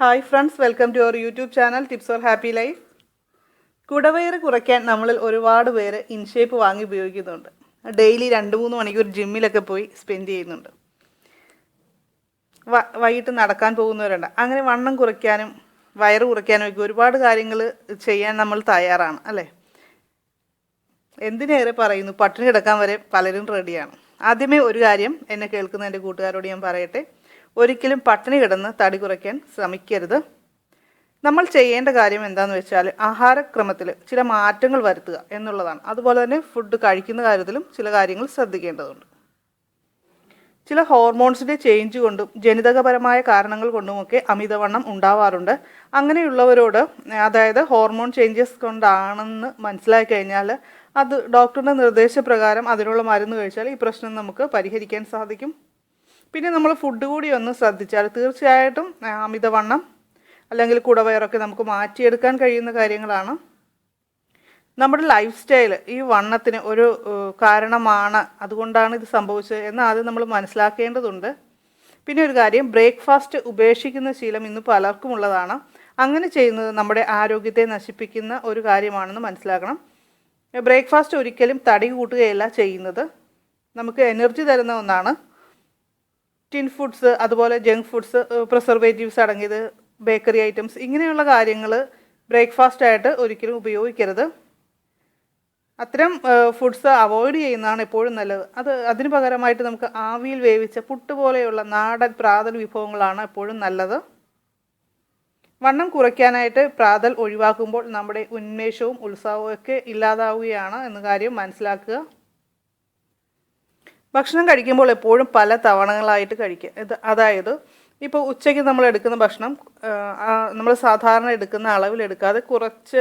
Hi friends welcome to our YouTube channel tips for happy life കുടവയറ് കുറയ്ക്കാൻ നമ്മളിൽ ഒരുപാട് പേര് ഇൻഷേപ്പ് വാങ്ങി ഉപയോഗിക്കുന്നുണ്ട്. ഡെയിലി രണ്ട് മൂന്ന് മണിക്കൂർ ജിമ്മിലൊക്കെ പോയി സ്പെൻഡ് ചെയ്യുന്നുണ്ട്. വൈകിട്ട് നടക്കാൻ പോകുന്നവരുണ്ട്. അങ്ങനെ വണ്ണം കുറയ്ക്കാനും വയറ് കുറയ്ക്കാനും ഒക്കെ ഒരുപാട് കാര്യങ്ങൾ ചെയ്യാൻ നമ്മൾ തയ്യാറാണ് അല്ലേ? എന്തിനേറെ പറയുന്നു പട്ടിണി കിടക്കാൻ വരെ പലരും റെഡിയാണ് ആദ്യമേ ഒരു കാര്യം എന്നെ കേൾക്കുന്ന എന്റെ കൂട്ടുകാരോട് ഞാൻ പറയട്ടെ. ഒരിക്കലും പട്ടിണി കിടന്ന് തടി കുറയ്ക്കാൻ ശ്രമിക്കരുത്. നമ്മൾ ചെയ്യേണ്ട കാര്യം എന്താണെന്ന് വെച്ചാൽ ആഹാരക്രമത്തിൽ ചില മാറ്റങ്ങൾ വരുത്തുക എന്നുള്ളതാണ്. അതുപോലെ തന്നെ ഫുഡ് കഴിക്കുന്ന കാര്യത്തിലും ചില കാര്യങ്ങൾ ശ്രദ്ധിക്കേണ്ടതുണ്ട്. ചില ഹോർമോൺസിന്റെ ചേഞ്ച് കൊണ്ടും ജനിതകപരമായ കാരണങ്ങൾ കൊണ്ടുമൊക്കെ അമിതവണ്ണം ഉണ്ടാവാറുണ്ട്. അങ്ങനെയുള്ളവരോട് അതായത് ഹോർമോൺ ചേഞ്ചസ് കൊണ്ടാണെന്ന് മനസ്സിലാക്കി കഴിഞ്ഞാൽ അത് ഡോക്ടറുടെ നിർദ്ദേശപ്രകാരം അതിനുള്ള മരുന്ന് കഴിച്ചാൽ ഈ പ്രശ്നം നമുക്ക് പരിഹരിക്കാൻ സാധിക്കും. പിന്നെ നമ്മൾ ഫുഡ് കൂടി ഒന്ന് ശ്രദ്ധിച്ചാൽ തീർച്ചയായിട്ടും അമിതവണ്ണം അല്ലെങ്കിൽ കുടവയറൊക്കെ നമുക്ക് മാറ്റിയെടുക്കാൻ കഴിയുന്ന കാര്യങ്ങളാണ്. നമ്മുടെ ലൈഫ് സ്റ്റൈൽ ഈ വണ്ണത്തിന് ഒരു കാരണമാണ് അതുകൊണ്ടാണ് ഇത് സംഭവിച്ചത് എന്ന് ആദ്യം നമ്മൾ മനസ്സിലാക്കേണ്ടതുണ്ട്. പിന്നെ ഒരു കാര്യം ബ്രേക്ക്ഫാസ്റ്റ് ഉപേക്ഷിക്കുന്ന ശീലം ഇന്ന് പലർക്കും ഉള്ളതാണ്. അങ്ങനെ ചെയ്യുന്നത് നമ്മുടെ ആരോഗ്യത്തെ നശിപ്പിക്കുന്ന ഒരു കാര്യമാണെന്ന് മനസ്സിലാക്കണം. ബ്രേക്ക്ഫാസ്റ്റ് ഒരിക്കലും തടി കൂട്ടുകയല്ല ചെയ്യുന്നത്. നമുക്ക് എനർജി തരുന്ന ഒന്നാണ്. ടിൻ ഫുഡ്സ് അതുപോലെ ജങ്ക് ഫുഡ്സ് പ്രിസർവേറ്റീവ്സ് അടങ്ങിയത് ബേക്കറി ഐറ്റംസ് ഇങ്ങനെയുള്ള കാര്യങ്ങൾ ബ്രേക്ക്ഫാസ്റ്റ് ആയിട്ട് ഒരിക്കലും ഉപയോഗിക്കരുത്. അത്തരം ഫുഡ്സ് അവോയ്ഡ് ചെയ്യുന്നതാണ് എപ്പോഴും നല്ലത്. അത് അതിന് പകരമായിട്ട് നമുക്ക് ആവിയിൽ വേവിച്ച പുട്ട് പോലെയുള്ള നാടൻ പ്രാതൽ വിഭവങ്ങളാണ് എപ്പോഴും നല്ലത്. വണ്ണം കുറയ്ക്കാനായിട്ട് പ്രാതൽ ഒഴിവാക്കുമ്പോൾ നമ്മുടെ ഉന്മേഷവും ഉത്സാഹവും ഒക്കെ ഇല്ലാതാവുകയാണ് എന്ന കാര്യം മനസ്സിലാക്കുക. ഭക്ഷണം കഴിക്കുമ്പോൾ എപ്പോഴും പല തവണകളായിട്ട് കഴിക്കുക ഇത് അതായത് ഇപ്പോൾ ഉച്ചയ്ക്ക് നമ്മൾ എടുക്കുന്ന ഭക്ഷണം നമ്മൾ സാധാരണ എടുക്കുന്ന അളവിലെടുക്കാതെ കുറച്ച്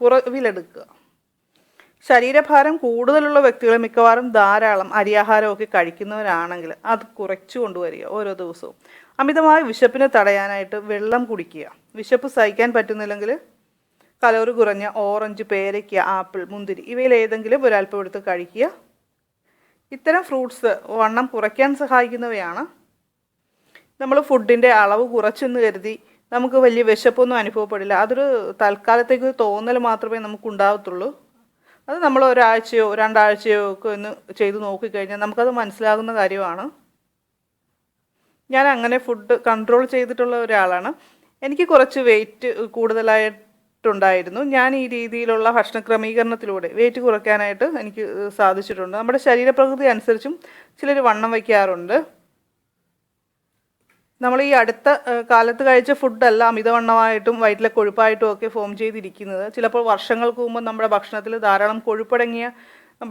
കുറവിലെടുക്കുക. ശരീരഭാരം കൂടുതലുള്ള വ്യക്തികൾ മിക്കവാറും ധാരാളം അരിയാഹാരമൊക്കെ കഴിക്കുന്നവരാണെങ്കിൽ അത് കുറച്ചു കൊണ്ടുവരിക ഓരോ ദിവസവും. അമിതമായ വിശപ്പിനെ തടയാനായിട്ട് വെള്ളം കുടിക്കുക. വിശപ്പ് സഹിക്കാൻ പറ്റുന്നില്ലെങ്കിൽ കലോറി കുറഞ്ഞ ഓറഞ്ച് പേരയ്ക്ക ആപ്പിൾ മുന്തിരി ഇവയിൽ ഏതെങ്കിലും ഒരല്പം എടുത്ത് കഴിക്കുക. ഇത്തരം ഫ്രൂട്ട്സ് വണ്ണം കുറയ്ക്കാൻ സഹായിക്കുന്നവയാണ്. നമ്മൾ ഫുഡിന്റെ അളവ് കുറച്ചെന്ന് കരുതി നമുക്ക് വലിയ വിശപ്പൊന്നും അനുഭവപ്പെടില്ല. അതൊരു തൽക്കാലത്തേക്ക് തോന്നൽ മാത്രമേ നമുക്ക് ഉണ്ടാകത്തുള്ളൂ അത് നമ്മൾ ഒരാഴ്ചയോ രണ്ടാഴ്ചയോ ഒക്കെ ഒന്ന് ചെയ്ത് നോക്കിക്കഴിഞ്ഞാൽ നമുക്കത് മനസ്സിലാകുന്ന കാര്യമാണ്. ഞാൻ അങ്ങനെ ഫുഡ് കൺട്രോൾ ചെയ്തിട്ടുള്ള ഒരാളാണ്. എനിക്ക് കുറച്ച് വെയിറ്റ് കൂടുതലായിട്ടുണ്ടായിരുന്നു ഞാൻ ഈ രീതിയിലുള്ള ഭക്ഷണ ക്രമീകരണത്തിലൂടെ വെയിറ്റ് കുറയ്ക്കാനായിട്ട് എനിക്ക് സാധിച്ചിട്ടുണ്ട്. നമ്മുടെ ശരീരപ്രകൃതി അനുസരിച്ചും ചിലർ വണ്ണം വയ്ക്കാറുണ്ട്. നമ്മൾ ഈ അടുത്ത കാലത്ത് കഴിച്ച ഫുഡല്ല അമിതവണ്ണമായിട്ടും വയറ്റിലെ കൊഴുപ്പായിട്ടും ഒക്കെ ഫോം ചെയ്തിരിക്കുന്നത്. ചിലപ്പോൾ വർഷങ്ങൾക്ക് മുമ്പ് നമ്മുടെ ഭക്ഷണത്തിൽ ധാരാളം കൊഴുപ്പടങ്ങിയ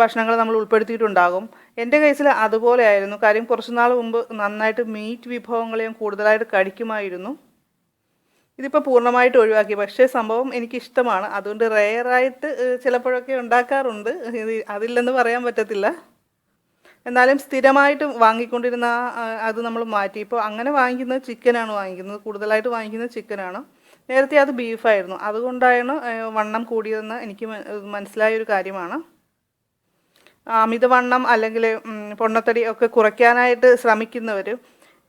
ഭക്ഷണങ്ങൾ നമ്മൾ ഉൾപ്പെടുത്തിയിട്ടുണ്ടാകും. എന്റെ കേസിൽ അതുപോലെ ആയിരുന്നു. കാര്യം കുറച്ചുനാൾ മുമ്പ് നന്നായിട്ട് മീറ്റ് വിഭവങ്ങളെയും കൂടുതലായിട്ട് കഴിക്കുമായിരുന്നു. ഇതിപ്പോൾ പൂർണമായിട്ട് ഒഴിവാക്കി. പക്ഷേ സംഭവം എനിക്കിഷ്ടമാണ്. അതുകൊണ്ട് റെയറായിട്ട് ചിലപ്പോഴൊക്കെ ഉണ്ടാക്കാറുണ്ട്. അതില്ലെന്ന് പറയാൻ പറ്റത്തില്ല. എന്നാലും സ്ഥിരമായിട്ട് വാങ്ങിക്കൊണ്ടിരുന്ന അത് നമ്മൾ മാറ്റി. ഇപ്പോൾ അങ്ങനെ വാങ്ങിക്കുന്നത് ചിക്കനാണ് വാങ്ങിക്കുന്നത്. കൂടുതലായിട്ട് വാങ്ങിക്കുന്നത് ചിക്കനാണ്. നേരത്തെ അത് ബീഫായിരുന്നു. അതുകൊണ്ടാണ് വണ്ണം കൂടിയതെന്ന് എനിക്ക് മനസ്സിലായ ഒരു കാര്യമാണ്. അമിതവണ്ണം അല്ലെങ്കിൽ പൊണ്ണത്തടി ഒക്കെ കുറയ്ക്കാനായിട്ട് ശ്രമിക്കുന്നവർ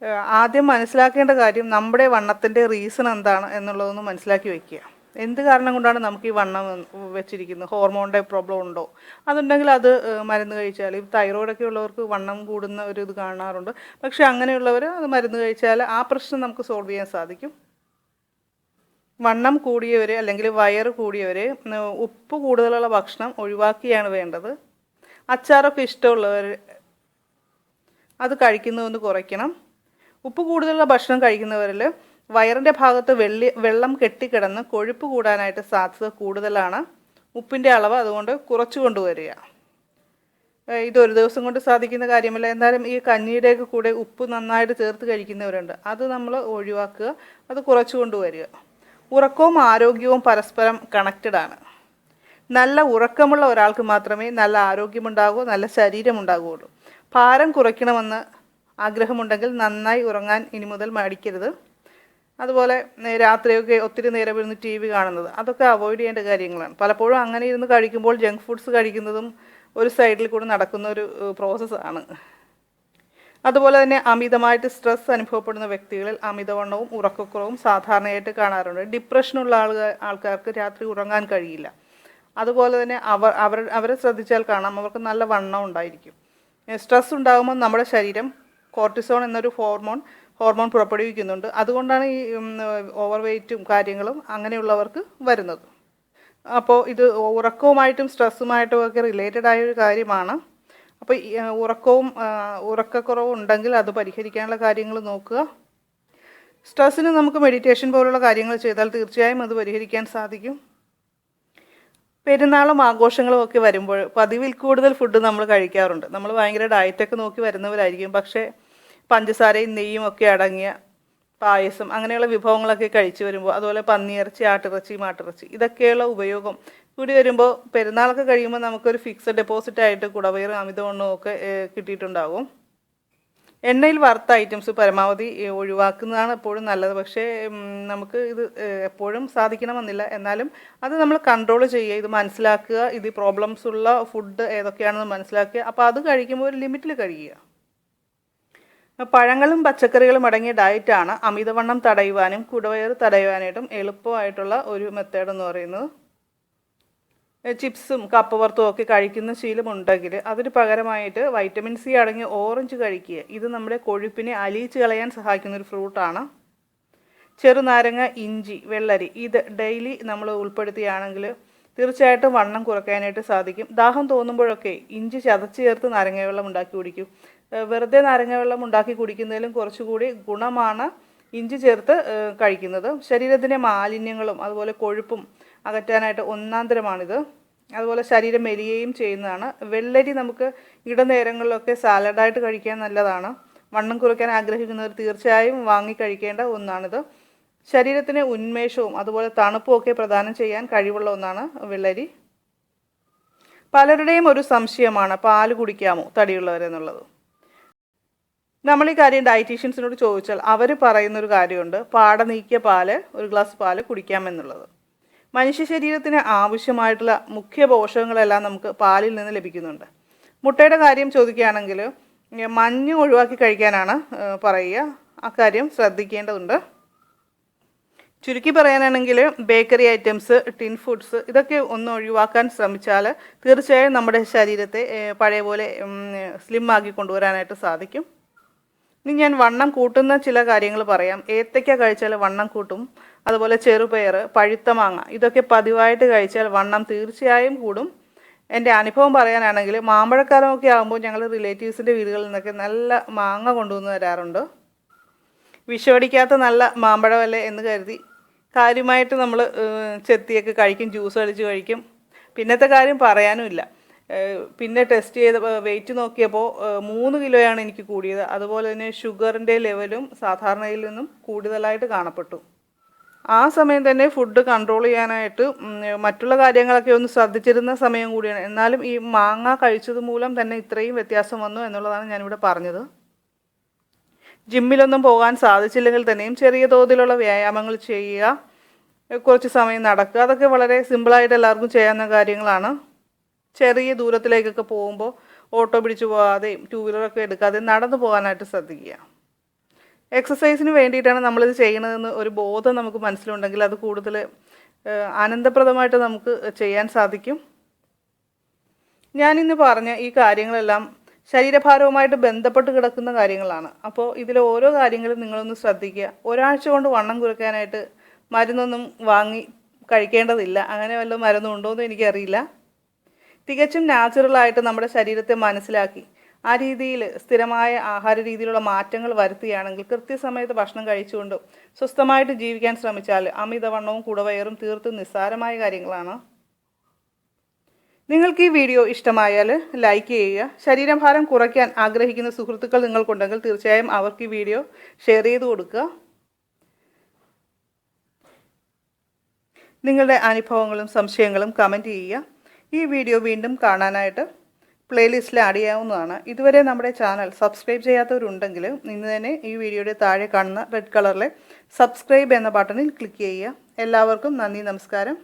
ആദ്യം മനസ്സിലാക്കേണ്ട കാര്യം നമ്മുടെ വണ്ണത്തിന്റെ റീസൺ എന്താണ് എന്നുള്ളതൊന്ന് മനസ്സിലാക്കി വെക്കുക. എന്ത് കാരണം കൊണ്ടാണ് നമുക്ക് ഈ വണ്ണം വെച്ചിരിക്കുന്നത്? ഹോർമോണിന്റെ പ്രോബ്ലം ഉണ്ടോ? അതുണ്ടെങ്കിൽ അത് മരുന്ന് കഴിച്ചാൽ. ഈ തൈറോയിഡൊക്കെ ഉള്ളവർക്ക് വണ്ണം കൂടുന്ന ഒരു ഇത് കാണാറുണ്ട്. പക്ഷേ അങ്ങനെയുള്ളവർ അത് മരുന്ന് കഴിച്ചാൽ ആ പ്രശ്നം നമുക്ക് സോൾവ് ചെയ്യാൻ സാധിക്കും. വണ്ണം കൂടിയവർ അല്ലെങ്കിൽ വയറ് കൂടിയവർ ഉപ്പ് കൂടുതലുള്ള ഭക്ഷണം ഒഴിവാക്കിയാണ് വേണ്ടത്. അച്ചാറൊക്കെ ഇഷ്ടമുള്ളവർ അത് കഴിക്കുന്നതൊന്ന് കുറയ്ക്കണം. ഉപ്പ് കൂടുതലുള്ള ഭക്ഷണം കഴിക്കുന്നവരിൽ വയറിന്റെ ഭാഗത്ത് വെള്ളി വെള്ളം കെട്ടിക്കിടന്ന് കൊഴുപ്പ് കൂടാനായിട്ട് സാധ്യത കൂടുതലാണ് ഉപ്പിന്റെ അളവ് അതുകൊണ്ട് കുറച്ച് കൊണ്ടുവരിക. ഇതൊരു ദിവസം കൊണ്ട് സാധിക്കുന്ന കാര്യമല്ല. എന്തായാലും ഈ കഞ്ഞിയുടെയൊക്കെ കൂടെ ഉപ്പ് നന്നായിട്ട് ചേർത്ത് കഴിക്കുന്നവരുണ്ട്. അത് നമ്മൾ ഒഴിവാക്കുക. അത് കുറച്ച് കൊണ്ടുവരിക. ഉറക്കവും ആരോഗ്യവും പരസ്പരം കണക്റ്റഡ് ആണ്. നല്ല ഉറക്കമുള്ള ഒരാൾക്ക് മാത്രമേ നല്ല ആരോഗ്യമുണ്ടാകൂ നല്ല ശരീരമുണ്ടാകുകയുള്ളൂ. ഭാരം കുറയ്ക്കണമെന്ന് ആഗ്രഹമുണ്ടെങ്കിൽ നന്നായി ഉറങ്ങാൻ ഇനി മുതൽ മടിക്കരുത്. അതുപോലെ രാത്രിയൊക്കെ ഒത്തിരി നേരം ഇരുന്ന് ടി വി കാണുന്നത്. അതൊക്കെ അവോയ്ഡ് ചെയ്യേണ്ട കാര്യങ്ങളാണ്. പലപ്പോഴും അങ്ങനെ ഇരുന്ന് കഴിക്കുമ്പോൾ ജങ്ക് ഫുഡ്സ് കഴിക്കുന്നതും ഒരു സൈഡിൽ കൂടെ നടക്കുന്ന ഒരു പ്രോസസ്സാണ് അതുപോലെ തന്നെ അമിതമായിട്ട് സ്ട്രെസ് അനുഭവപ്പെടുന്ന വ്യക്തികളിൽ അമിതവണ്ണവും ഉറക്കക്കുറവും സാധാരണയായിട്ട് കാണാറുണ്ട്. ഡിപ്രഷനുള്ള ആൾ ആൾക്കാർക്ക് രാത്രി ഉറങ്ങാൻ കഴിയില്ല. അതുപോലെ തന്നെ അവർ അവർ അവരെ ശ്രദ്ധിച്ചാൽ കാണാം. അവർക്ക് നല്ല വണ്ണം ഉണ്ടായിരിക്കും. സ്ട്രെസ് ഉണ്ടാകുമ്പോൾ നമ്മുടെ ശരീരം കോർട്ടിസോൺ എന്നൊരു ഹോർമോൺ ഹോർമോൺ പുറപ്പെടുവിക്കുന്നുണ്ട്. അതുകൊണ്ടാണ് ഈ ഓവർ വെയ്റ്റും കാര്യങ്ങളും അങ്ങനെയുള്ളവർക്ക് വരുന്നത്. അപ്പോൾ ഇത് ഉറക്കവുമായിട്ടും സ്ട്രെസ്സുമായിട്ടും ഒക്കെ റിലേറ്റഡ് ആയ ഒരു കാര്യമാണ്. അപ്പോൾ ഉറക്കവും ഉറക്കക്കുറവും ഉണ്ടെങ്കിൽ അത് പരിഹരിക്കാനുള്ള കാര്യങ്ങൾ നോക്കുക. സ്ട്രെസ്സിന് നമുക്ക് മെഡിറ്റേഷൻ പോലുള്ള കാര്യങ്ങൾ ചെയ്താൽ തീർച്ചയായും അത് പരിഹരിക്കാൻ സാധിക്കും. പെരുന്നാളും ആഘോഷങ്ങളും ഒക്കെ വരുമ്പോൾ പതിവിൽ കൂടുതൽ ഫുഡ് നമ്മൾ കഴിക്കാറുണ്ട്. നമ്മൾ ഭയങ്കര ഡയറ്റൊക്കെ നോക്കി വരുന്നവരായിരിക്കും. പക്ഷേ പഞ്ചസാരയും നെയ്യും ഒക്കെ അടങ്ങിയ പായസം അങ്ങനെയുള്ള വിഭവങ്ങളൊക്കെ കഴിച്ചു വരുമ്പോൾ അതുപോലെ പന്നിയിറച്ചി ആട്ടിറച്ചി മാട്ടിറച്ചി ഇതൊക്കെയുള്ള ഉപയോഗം കൂടി വരുമ്പോൾ പെരുന്നാളൊക്കെ കഴിയുമ്പോൾ നമുക്കൊരു ഫിക്സഡ് ഡെപ്പോസിറ്റ് ആയിട്ട് കുടവയറും അമിതവണ്ണവും ഒക്കെ കിട്ടിയിട്ടുണ്ടാകും എണ്ണയിൽ വറുത്ത ഐറ്റംസ് പരമാവധി ഒഴിവാക്കുന്നതാണ് എപ്പോഴും നല്ലത്. പക്ഷേ നമുക്ക് ഇത് എപ്പോഴും സാധിക്കണമെന്നില്ല. എന്നാലും അത് നമ്മൾ കൺട്രോൾ ചെയ്യുക ഇത് മനസ്സിലാക്കുക ഇത് പ്രോബ്ലംസ് ഉള്ള ഫുഡ് ഏതൊക്കെയാണെന്ന് മനസ്സിലാക്കുക. അപ്പോൾ അത് കഴിക്കുമ്പോൾ ഒരു ലിമിറ്റിൽ കഴിക്കുക പഴങ്ങളും പച്ചക്കറികളും അടങ്ങിയ ഡയറ്റാണ് അമിതവണ്ണം തടയുവാനും കുടവയറ് തടയുവാനായിട്ടും എളുപ്പമായിട്ടുള്ള ഒരു മെത്തേഡ് എന്ന് പറയുന്നത്. ചിപ്സും കപ്പ വറുത്തും ഒക്കെ കഴിക്കുന്ന ശീലമുണ്ടെങ്കിൽ അതിന് പകരമായിട്ട് വൈറ്റമിൻ സി അടങ്ങിയ ഓറഞ്ച് കഴിക്കുക. ഇത് നമ്മുടെ കൊഴുപ്പിനെ അലിയിച്ച് കളയാൻ സഹായിക്കുന്ന ഒരു ഫ്രൂട്ടാണ് ചെറുനാരങ്ങ ഇഞ്ചി വെള്ളരി ഇത് ഡെയിലി നമ്മൾ ഉൾപ്പെടുത്തിയാണെങ്കിൽ തീർച്ചയായിട്ടും വണ്ണം കുറയ്ക്കാനായിട്ട് സാധിക്കും. ദാഹം തോന്നുമ്പോഴൊക്കെ ഇഞ്ചി ചതച്ച് ചേർത്ത് നാരങ്ങ വെള്ളം ഉണ്ടാക്കി കുടിക്കും. വെറുതെ നാരങ്ങ വെള്ളം ഉണ്ടാക്കി കുടിക്കുന്നതിലും കുറച്ചുകൂടി ഗുണമാണ് ഇഞ്ചി ചേർത്ത് കഴിക്കുന്നത്. ശരീരത്തിന്റെ മാലിന്യങ്ങളും അതുപോലെ കൊഴുപ്പും അകറ്റാനായിട്ട് ഒന്നാന്തരമാണിത് അതുപോലെ ശരീരം മെലിയുകയും ചെയ്യുന്നതാണ്. വെള്ളരി നമുക്ക് ഇടനേരങ്ങളിലൊക്കെ സാലഡായിട്ട് കഴിക്കാൻ നല്ലതാണ്. വണ്ണം കുറയ്ക്കാൻ ആഗ്രഹിക്കുന്നവർ തീർച്ചയായും വാങ്ങി കഴിക്കേണ്ട ഒന്നാണിത്. ശരീരത്തിന് ഉന്മേഷവും അതുപോലെ തണുപ്പും ഒക്കെ പ്രദാനം ചെയ്യാൻ കഴിവുള്ള ഒന്നാണ് വെള്ളരി. പലരുടെയും ഒരു സംശയമാണ് പാൽ കുടിക്കാമോ തടിയുള്ളവരെന്നുള്ളത്. നമ്മൾ ഈ കാര്യം ഡയറ്റീഷ്യൻസിനോട് ചോദിച്ചാൽ അവർ പറയുന്നൊരു കാര്യമുണ്ട് പാട നീക്കിയ പാൽ ഒരു ഗ്ലാസ് പാൽ കുടിക്കാമെന്നുള്ളത് മനുഷ്യ ശരീരത്തിന് ആവശ്യമായിട്ടുള്ള മുഖ്യ പോഷകങ്ങളെല്ലാം നമുക്ക് പാലിൽ നിന്ന് ലഭിക്കുന്നുണ്ട്. മുട്ടയുടെ കാര്യം ചോദിക്കുകയാണെങ്കിൽ മഞ്ഞ ഒഴിവാക്കി കഴിക്കാനാണ് പറയുക. അക്കാര്യം ശ്രദ്ധിക്കേണ്ടതുണ്ട്. ചുരുക്കി പറയാനാണെങ്കിൽ ബേക്കറി ഐറ്റംസ് ടിൻ ഫുഡ്സ് ഇതൊക്കെ ഒന്ന് ഒഴിവാക്കാൻ ശ്രമിച്ചാൽ തീർച്ചയായും നമ്മുടെ ശരീരത്തെ പഴയ പോലെ സ്ലിം ആക്കി കൊണ്ടുവരാനായിട്ട് സാധിക്കും. ഇനി ഞാൻ വണ്ണം കൂട്ടുന്ന ചില കാര്യങ്ങൾ പറയാം. ഏത്തയ്ക്ക കഴിച്ചാൽ വണ്ണം കൂട്ടും. അതുപോലെ ചെറുപയർ പഴുത്ത മാങ്ങ ഇതൊക്കെ പതിവായിട്ട് കഴിച്ചാൽ വണ്ണം തീർച്ചയായും കൂടും. എന്റെ അനുഭവം പറയാനാണെങ്കിൽ മാമ്പഴക്കാലമൊക്കെ ആകുമ്പോൾ ഞങ്ങൾ റിലേറ്റീവ്സിന്റെ വീടുകളിൽ നിന്നൊക്കെ നല്ല മാങ്ങ കൊണ്ടുവന്ന് തരാറുണ്ട്. വിഷമടിക്കാത്ത നല്ല മാമ്പഴമല്ലേ എന്ന് കരുതി കാര്യമായിട്ട് നമ്മൾ ചെത്തിയൊക്കെ കഴിക്കും ജ്യൂസ് അടിച്ച് കഴിക്കും. പിന്നത്തെ കാര്യം പറയാനുമില്ല. പിന്നെ ടെസ്റ്റ് ചെയ്ത വെയിറ്റ് നോക്കിയപ്പോൾ മൂന്ന് കിലോയാണ് എനിക്ക് കൂടിയത്. അതുപോലെ തന്നെ ഷുഗറിന്റെ ലെവലും സാധാരണയിൽ നിന്നും കൂടുതലായിട്ട് കാണപ്പെട്ടു. ആ സമയം തന്നെ ഫുഡ് കൺട്രോൾ ചെയ്യാനായിട്ട് മറ്റുള്ള കാര്യങ്ങളൊക്കെ ഒന്ന് ശ്രദ്ധിച്ചിരുന്ന സമയം കൂടിയാണ്. എന്നാലും ഈ മാങ്ങ കഴിച്ചത് മൂലം തന്നെ ഇത്രയും വ്യത്യാസം വന്നു എന്നുള്ളതാണ് ഞാനിവിടെ പറഞ്ഞത്. ജിമ്മിലൊന്നും പോകാൻ സാധിച്ചില്ലെങ്കിൽ തന്നെയും ചെറിയ തോതിലുള്ള വ്യായാമങ്ങൾ ചെയ്യുക കുറച്ച് സമയം നടക്കുക. അതൊക്കെ വളരെ സിമ്പിളായിട്ട് എല്ലാവർക്കും ചെയ്യാവുന്ന കാര്യങ്ങളാണ്. ചെറിയ ദൂരത്തിലേക്കൊക്കെ പോകുമ്പോൾ ഓട്ടോ പിടിച്ചു പോകാതെയും ടൂ വീലറൊക്കെ എടുക്കാതെയും നടന്നു പോകാനായിട്ട് ശ്രദ്ധിക്കുക. എക്സസൈസിന് വേണ്ടിയിട്ടാണ് നമ്മളിത് ചെയ്യണതെന്ന് ഒരു ബോധം നമുക്ക് മനസ്സിലുണ്ടെങ്കിൽ അത് കൂടുതൽ ആനന്ദപ്രദമായിട്ട് നമുക്ക് ചെയ്യാൻ സാധിക്കും. ഞാനിന്ന് പറഞ്ഞ ഈ കാര്യങ്ങളെല്ലാം ശരീരഭാരവുമായിട്ട് ബന്ധപ്പെട്ട് കിടക്കുന്ന കാര്യങ്ങളാണ്. അപ്പോൾ ഇതിലെ ഓരോ കാര്യങ്ങളും നിങ്ങളൊന്ന് ശ്രദ്ധിക്കുക. ഒരാഴ്ച കൊണ്ട് വണ്ണം കുറയ്ക്കാനായിട്ട് മരുന്നൊന്നും വാങ്ങി കഴിക്കേണ്ടതില്ല. അങ്ങനെ വല്ല മരുന്നും ഉണ്ടോ എന്ന് എനിക്കറിയില്ല. തികച്ചും നാച്ചുറലായിട്ട് നമ്മുടെ ശരീരത്തെ മനസ്സിലാക്കി. ആ രീതിയിൽ സ്ഥിരമായ ആഹാര രീതിയിലുള്ള മാറ്റങ്ങൾ വരുത്തുകയാണെങ്കിൽ കൃത്യസമയത്ത് ഭക്ഷണം കഴിച്ചുകൊണ്ട് സ്വസ്ഥമായിട്ട് ജീവിക്കാൻ ശ്രമിച്ചാൽ അമിതവണ്ണവും കുടവയറും തീർത്തും നിസ്സാരമായ കാര്യങ്ങളാണ്. നിങ്ങൾക്ക് ഈ വീഡിയോ ഇഷ്ടമായാൽ ലൈക്ക് ചെയ്യുക. ശരീരഭാരം കുറയ്ക്കാൻ ആഗ്രഹിക്കുന്ന സുഹൃത്തുക്കൾ നിങ്ങൾക്കുണ്ടെങ്കിൽ തീർച്ചയായും അവർക്ക് ഈ വീഡിയോ ഷെയർ ചെയ്ത് കൊടുക്കുക. നിങ്ങളുടെ അനുഭവങ്ങളും സംശയങ്ങളും കമന്റ് ചെയ്യുക. ഈ വീഡിയോ വീണ്ടും കാണാനായിട്ട് പ്ലേലിസ്റ്റിൽ ആഡ് ചെയ്യാവുന്നതാണ്. ഇതുവരെ നമ്മുടെ ചാനൽ സബ്സ്ക്രൈബ് ചെയ്യാത്തവരുണ്ടെങ്കിൽ ഇന്ന് തന്നെ ഈ വീഡിയോയുടെ താഴെ കാണുന്ന റെഡ് കളറിലെ സബ്സ്ക്രൈബ് എന്ന ബട്ടണിൽ ക്ലിക്ക് ചെയ്യുക. എല്ലാവർക്കും നന്ദി നമസ്കാരം.